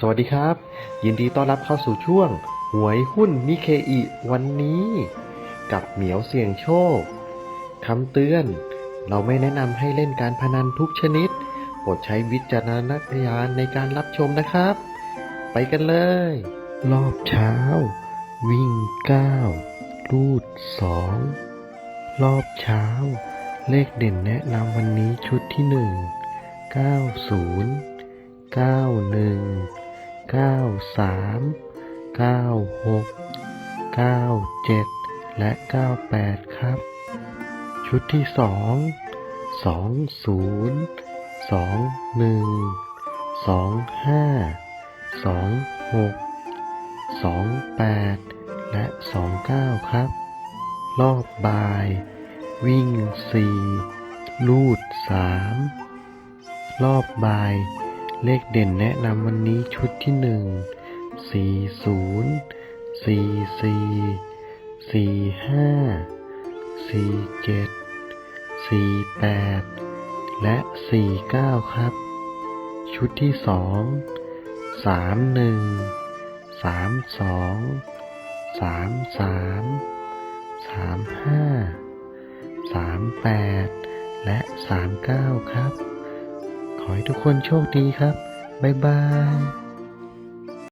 สวัสดีครับ ยินดีต้อนรับเข้าสู่ช่วง หวยหุ้นนิเคอิวันนี้ กับเหมียวเสี่ยงโชคคำเตือน เราไม่แนะนำให้เล่นการพนันทุกชนิดโปรดใช้วิจารณญาณในการรับชมนะครับ ไปกันเลย รอบเช้า วิ่ง 9 รูด 2 รอบเช้า เลขเด่นแนะนำวันนี้ชุดที่ 1 90 91 93 96 97และ98ครับ ชุดที่2 20 21 25 26 28และ29ครับ รอบบ่าย วิ่ง4ลูด3รอบบ่าย เลขเด่นแนะนำวันนี้ชุดที่หนึ่งสี่ศูนย์สี่สี่สี่ห้าสี่เจ็ดสี่แปดและสี่เก้าครับ ชุดที่สองสามหนึ่งสามสองสามสามสามห้าสามแปดและสามเก้าครับ ให้ทุกคนโชคดีครับ บ๊ายบาย